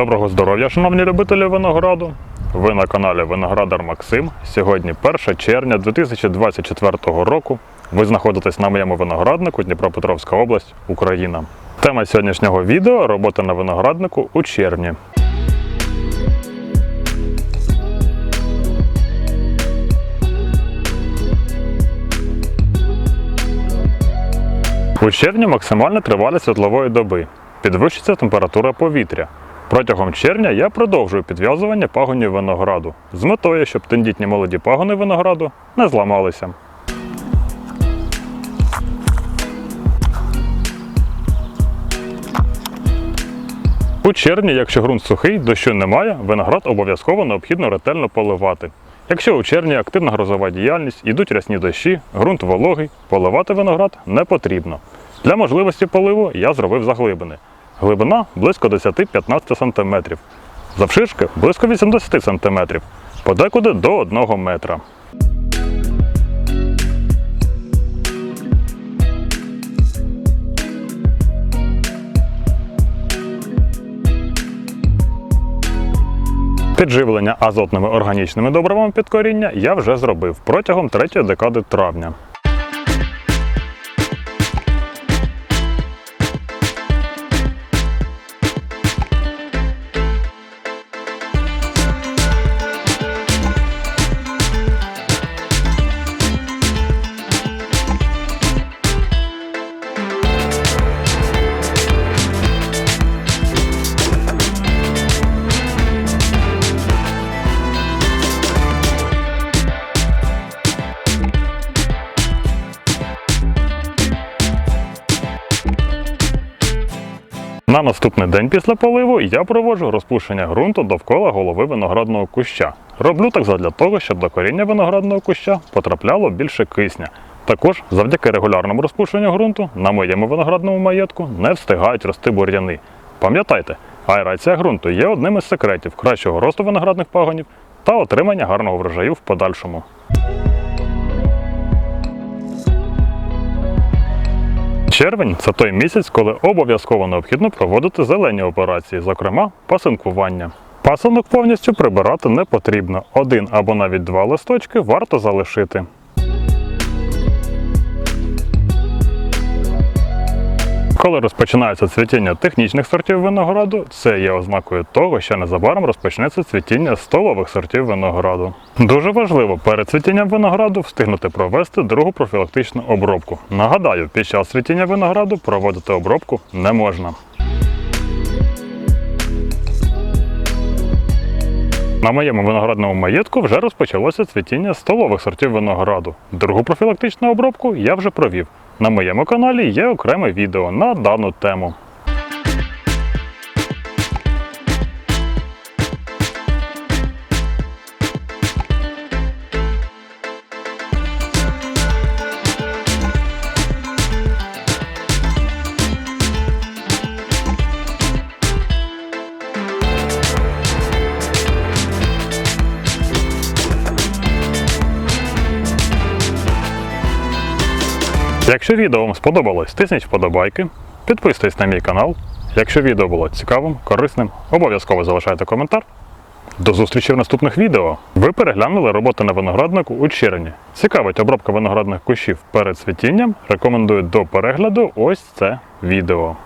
Доброго здоров'я, шановні любителі винограду. Ви на каналі Виноградар Максим. Сьогодні 1 червня 2024 року. Ви знаходитесь на моєму винограднику Дніпропетровська область, Україна. Тема сьогоднішнього відео робота на винограднику у червні. У червні максимальна тривалість світлової доби. Підвищиться температура повітря. Протягом червня я продовжую підв'язування пагонів винограду з метою, щоб тендітні молоді пагони винограду не зламалися. У червні, якщо ґрунт сухий, дощу немає, виноград обов'язково необхідно ретельно поливати. Якщо у червні активна грозова діяльність, ідуть рясні дощі, ґрунт вологий, поливати виноград не потрібно. Для можливості поливу я зробив заглибини. Глибина близько 10-15 см. Завширшки близько 80 см. Подекуди до 1 метра. Підживлення азотними органічними добривами під коріння я вже зробив протягом третьої декади травня. На наступний день після поливу я проводжу розпушення ґрунту довкола голови виноградного куща. Роблю так задля того, щоб до коріння виноградного куща потрапляло більше кисня. Також завдяки регулярному розпушенню ґрунту на моєму виноградному маєтку не встигають рости бур'яни. Пам'ятайте, аерація ґрунту є одним із секретів кращого росту виноградних пагонів та отримання гарного врожаю в подальшому. Червень це той місяць, коли обов'язково необхідно проводити зелені операції, зокрема пасинкування. Пасинок повністю прибирати не потрібно. Один або навіть два листочки варто залишити. Коли розпочинається цвітіння технічних сортів винограду, це є ознакою того, що незабаром розпочнеться цвітіння столових сортів винограду. Дуже важливо перед цвітінням винограду встигнути провести другу профілактичну обробку. Нагадаю, під час цвітіння винограду проводити обробку не можна. На моєму виноградному маєтку вже розпочалося цвітіння столових сортів винограду. Другу профілактичну обробку я вже провів. На моєму каналі є окреме відео на дану тему. Якщо відео вам сподобалось, тисніть вподобайки, підписуйтесь на мій канал. Якщо відео було цікавим, корисним, обов'язково залишайте коментар. До зустрічі в наступних відео. Ви переглянули роботу на винограднику у червні. Цікавить обробка виноградних кущів перед цвітінням. Рекомендую до перегляду ось це відео.